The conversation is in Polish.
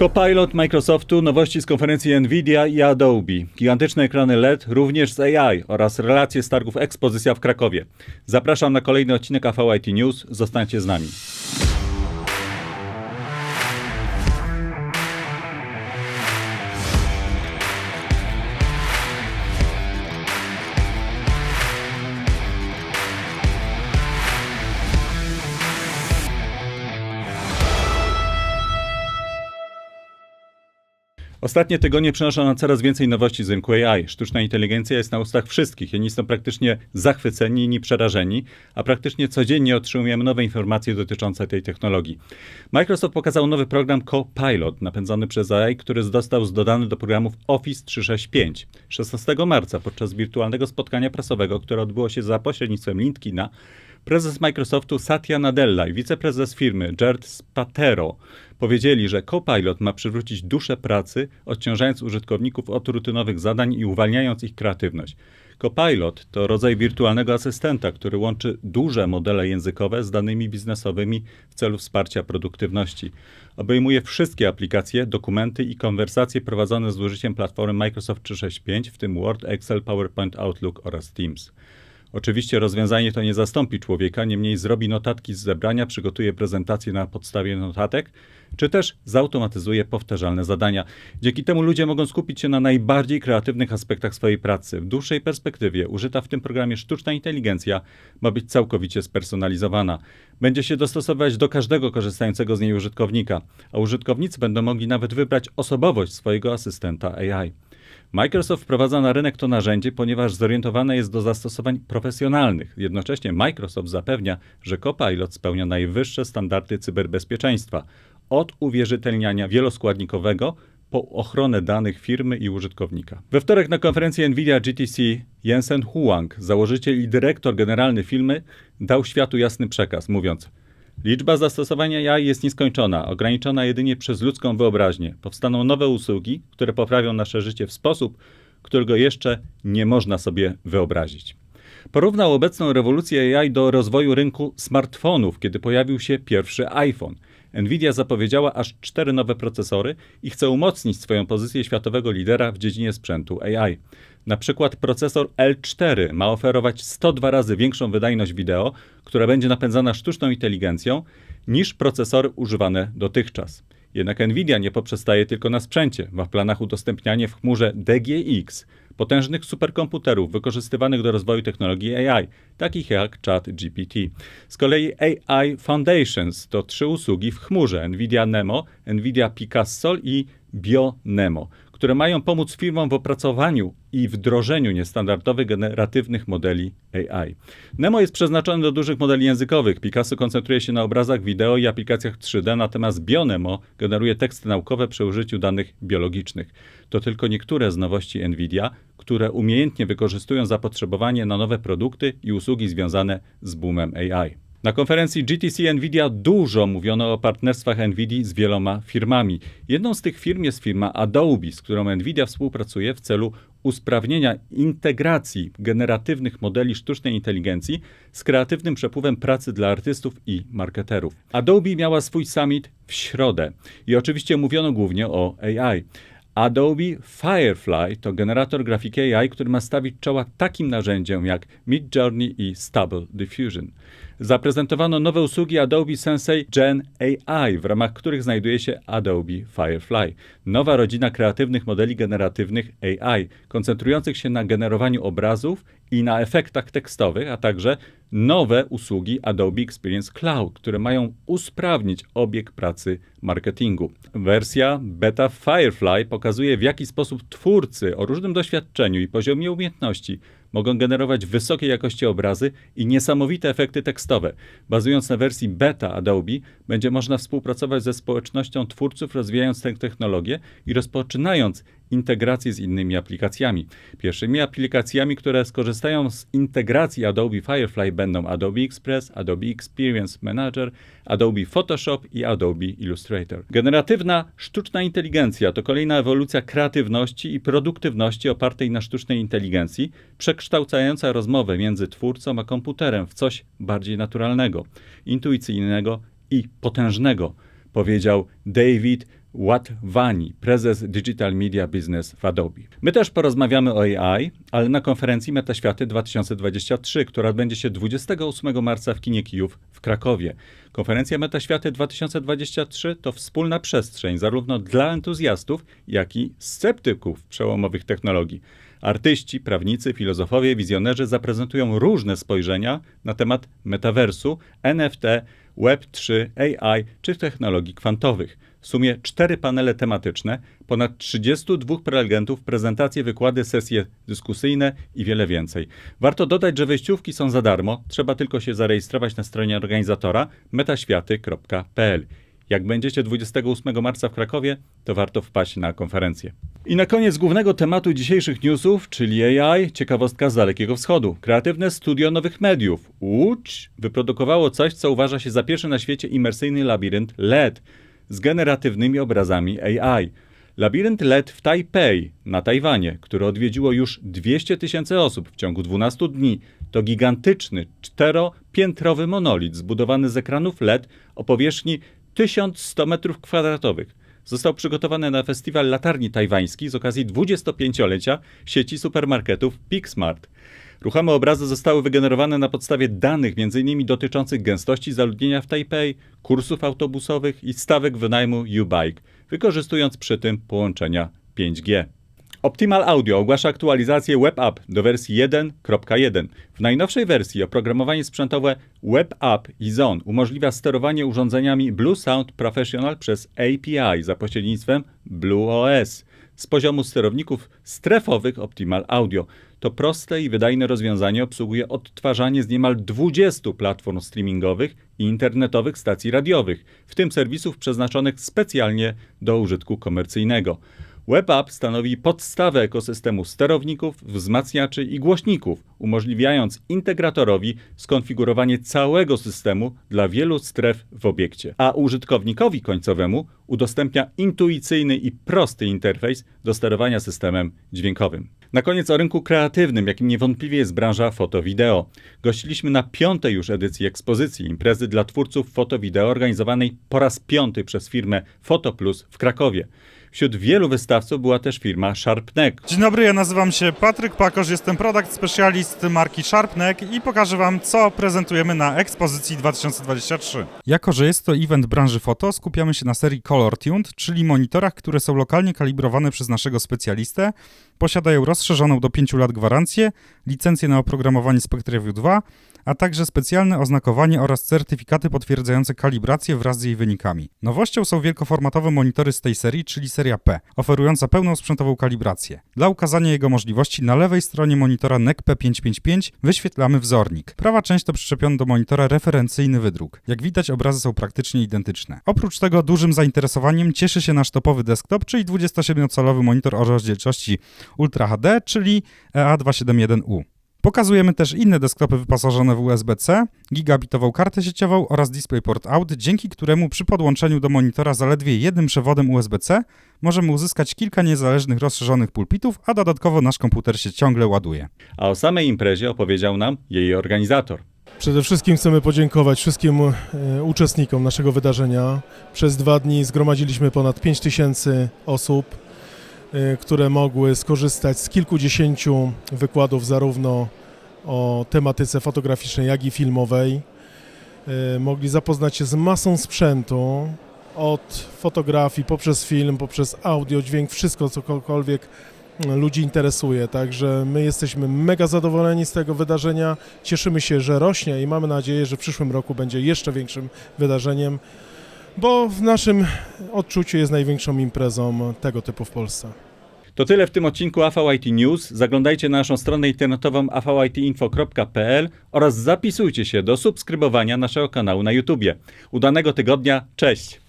Copilot Microsoftu, nowości z konferencji Nvidia i Adobe, gigantyczne ekrany LED również z AI oraz relacje z targów Ekspozycja w Krakowie. Zapraszam na kolejny odcinek AVIT News. Zostańcie z nami. Ostatnie tygodnie przynoszą nam coraz więcej nowości z rynku AI. Sztuczna inteligencja jest na ustach wszystkich. Jedni są praktycznie zachwyceni, inni przerażeni, a praktycznie codziennie otrzymujemy nowe informacje dotyczące tej technologii. Microsoft pokazał nowy program Copilot, napędzany przez AI, który został dodany do programów Office 365. 16 marca podczas wirtualnego spotkania prasowego, które odbyło się za pośrednictwem LinkedIna, prezes Microsoftu Satya Nadella i wiceprezes firmy Jared Spatero powiedzieli, że Copilot ma przywrócić duszę pracy, odciążając użytkowników od rutynowych zadań i uwalniając ich kreatywność. Copilot to rodzaj wirtualnego asystenta, który łączy duże modele językowe z danymi biznesowymi w celu wsparcia produktywności. Obejmuje wszystkie aplikacje, dokumenty i konwersacje prowadzone z użyciem platformy Microsoft 365, w tym Word, Excel, PowerPoint, Outlook oraz Teams. Oczywiście rozwiązanie to nie zastąpi człowieka, niemniej zrobi notatki z zebrania, przygotuje prezentację na podstawie notatek, czy też zautomatyzuje powtarzalne zadania. Dzięki temu ludzie mogą skupić się na najbardziej kreatywnych aspektach swojej pracy. W dłuższej perspektywie użyta w tym programie sztuczna inteligencja ma być całkowicie spersonalizowana. Będzie się dostosować do każdego korzystającego z niej użytkownika, a użytkownicy będą mogli nawet wybrać osobowość swojego asystenta AI. Microsoft wprowadza na rynek to narzędzie, ponieważ zorientowane jest do zastosowań profesjonalnych. Jednocześnie Microsoft zapewnia, że Copilot spełnia najwyższe standardy cyberbezpieczeństwa, od uwierzytelniania wieloskładnikowego po ochronę danych firmy i użytkownika. We wtorek na konferencji Nvidia GTC Jensen Huang, założyciel i dyrektor generalny firmy, dał światu jasny przekaz, mówiąc: Liczba zastosowania AI jest nieskończona, ograniczona jedynie przez ludzką wyobraźnię. Powstaną nowe usługi, które poprawią nasze życie w sposób, którego jeszcze nie można sobie wyobrazić. Porównał obecną rewolucję AI do rozwoju rynku smartfonów, kiedy pojawił się pierwszy iPhone. Nvidia zapowiedziała aż cztery nowe procesory i chce umocnić swoją pozycję światowego lidera w dziedzinie sprzętu AI. Na przykład procesor L4 ma oferować 102 razy większą wydajność wideo, która będzie napędzana sztuczną inteligencją, niż procesory używane dotychczas. Jednak Nvidia nie poprzestaje tylko na sprzęcie. Ma w planach udostępnianie w chmurze DGX, potężnych superkomputerów wykorzystywanych do rozwoju technologii AI, takich jak ChatGPT. Z kolei AI Foundations to trzy usługi w chmurze NVIDIA Nemo, NVIDIA Picasso i BioNemo, które mają pomóc firmom w opracowaniu i wdrożeniu niestandardowych generatywnych modeli AI. Nemo jest przeznaczony do dużych modeli językowych. Picasso koncentruje się na obrazach, wideo i aplikacjach 3D, natomiast BioNemo generuje teksty naukowe przy użyciu danych biologicznych. To tylko niektóre z nowości NVIDIA, które umiejętnie wykorzystują zapotrzebowanie na nowe produkty i usługi związane z boomem AI. Na konferencji GTC Nvidia dużo mówiono o partnerstwach Nvidia z wieloma firmami. Jedną z tych firm jest firma Adobe, z którą Nvidia współpracuje w celu usprawnienia integracji generatywnych modeli sztucznej inteligencji z kreatywnym przepływem pracy dla artystów i marketerów. Adobe miała swój summit w środę i oczywiście mówiono głównie o AI. Adobe Firefly to generator grafiki AI, który ma stawić czoła takim narzędziom jak Midjourney i Stable Diffusion. Zaprezentowano nowe usługi Adobe Sensei Gen AI, w ramach których znajduje się Adobe Firefly. Nowa rodzina kreatywnych modeli generatywnych AI, koncentrujących się na generowaniu obrazów i na efektach tekstowych, a także nowe usługi Adobe Experience Cloud, które mają usprawnić obieg pracy marketingu. Wersja beta Firefly pokazuje, w jaki sposób twórcy o różnym doświadczeniu i poziomie umiejętności mogą generować wysokiej jakości obrazy i niesamowite efekty tekstowe. Bazując na wersji beta Adobe, będzie można współpracować ze społecznością twórców, rozwijając tę technologię i rozpoczynając integrację z innymi aplikacjami. Pierwszymi aplikacjami, które skorzystają z integracji Adobe Firefly będą Adobe Express, Adobe Experience Manager, Adobe Photoshop i Adobe Illustrator. Generatywna sztuczna inteligencja to kolejna ewolucja kreatywności i produktywności opartej na sztucznej inteligencji, przekształcająca rozmowę między twórcą a komputerem w coś bardziej naturalnego, intuicyjnego i potężnego powiedział David Watwani, prezes Digital Media Business w Adobe. My też porozmawiamy o AI, ale na konferencji Metaświaty 2023, która odbędzie się 28 marca w kinie Kijów w Krakowie. Konferencja Metaświaty 2023 to wspólna przestrzeń zarówno dla entuzjastów, jak i sceptyków przełomowych technologii. Artyści, prawnicy, filozofowie, wizjonerzy zaprezentują różne spojrzenia na temat metaversu, NFT, Web3, AI czy technologii kwantowych. W sumie cztery panele tematyczne, ponad 32 prelegentów, prezentacje, wykłady, sesje dyskusyjne i wiele więcej. Warto dodać, że wejściówki są za darmo, trzeba tylko się zarejestrować na stronie organizatora metaświaty.pl. Jak będziecie 28 marca w Krakowie, to warto wpaść na konferencję. I na koniec głównego tematu dzisiejszych newsów, czyli AI, ciekawostka z Dalekiego Wschodu. Kreatywne studio nowych mediów, Łódź, wyprodukowało coś, co uważa się za pierwszy na świecie imersyjny labirynt LED z generatywnymi obrazami AI. Labirynt LED w Tajpej, na Tajwanie, który odwiedziło już 200 tysięcy osób w ciągu 12 dni, to gigantyczny, czteropiętrowy monolit zbudowany z ekranów LED o powierzchni 1100 m2. Został przygotowany na festiwal latarni tajwański z okazji 25-lecia sieci supermarketów PickSmart. Ruchome obrazy zostały wygenerowane na podstawie danych m.in. dotyczących gęstości zaludnienia w Tajpej, kursów autobusowych i stawek wynajmu U-Bike, wykorzystując przy tym połączenia 5G. Optimal Audio ogłasza aktualizację WebApp do wersji 1.1. W najnowszej wersji oprogramowanie sprzętowe WebApp i Zone umożliwia sterowanie urządzeniami Blue Sound Professional przez API za pośrednictwem BlueOS z poziomu sterowników strefowych Optimal Audio. To proste i wydajne rozwiązanie obsługuje odtwarzanie z niemal 20 platform streamingowych i internetowych stacji radiowych, w tym serwisów przeznaczonych specjalnie do użytku komercyjnego. WebApp stanowi podstawę ekosystemu sterowników, wzmacniaczy i głośników, umożliwiając integratorowi skonfigurowanie całego systemu dla wielu stref w obiekcie, a użytkownikowi końcowemu udostępnia intuicyjny i prosty interfejs do sterowania systemem dźwiękowym. Na koniec o rynku kreatywnym, jakim niewątpliwie jest branża foto-wideo. Gościliśmy na piątej już edycji ekspozycji imprezy dla twórców foto-wideo organizowanej po raz piąty przez firmę Fotoplus w Krakowie. Wśród wielu wystawców była też firma Sharpneck. Dzień dobry, ja nazywam się Patryk Pakosz, jestem product specialist marki Sharpneck i pokażę Wam, co prezentujemy na ekspozycji 2023. Jako, że jest to event branży foto, skupiamy się na serii Color Tuned, czyli monitorach, które są lokalnie kalibrowane przez naszego specjalistę, posiadają rozszerzoną do 5 lat gwarancję, licencję na oprogramowanie SpectraView 2, a także specjalne oznakowanie oraz certyfikaty potwierdzające kalibrację wraz z jej wynikami. Nowością są wielkoformatowe monitory z tej serii, czyli seria P, oferująca pełną sprzętową kalibrację. Dla ukazania jego możliwości na lewej stronie monitora NEC P555 wyświetlamy wzornik. Prawa część to przyczepiony do monitora referencyjny wydruk. Jak widać obrazy są praktycznie identyczne. Oprócz tego dużym zainteresowaniem cieszy się nasz topowy desktop, czyli 27-calowy monitor o rozdzielczości Ultra HD, czyli E EA271U. Pokazujemy też inne desktopy wyposażone w USB-C, gigabitową kartę sieciową oraz DisplayPort Out, dzięki któremu przy podłączeniu do monitora zaledwie jednym przewodem USB-C możemy uzyskać kilka niezależnych rozszerzonych pulpitów, a dodatkowo nasz komputer się ciągle ładuje. A o samej imprezie opowiedział nam jej organizator. Przede wszystkim chcemy podziękować wszystkim e, uczestnikom naszego wydarzenia. Przez dwa dni zgromadziliśmy ponad 5 tysięcy osób, które mogły skorzystać z kilkudziesięciu wykładów zarówno o tematyce fotograficznej, jak i filmowej. E, Mogli zapoznać się z masą sprzętu, od fotografii, poprzez film, poprzez audio, dźwięk, wszystko cokolwiek ludzi interesuje. Także my jesteśmy mega zadowoleni z tego wydarzenia. Cieszymy się, że rośnie i mamy nadzieję, że w przyszłym roku będzie jeszcze większym wydarzeniem, bo w naszym odczuciu jest największą imprezą tego typu w Polsce. To tyle w tym odcinku AVIT News. Zaglądajcie na naszą stronę internetową avaitinfo.pl oraz zapisujcie się do subskrybowania naszego kanału na YouTubie. Udanego tygodnia, cześć!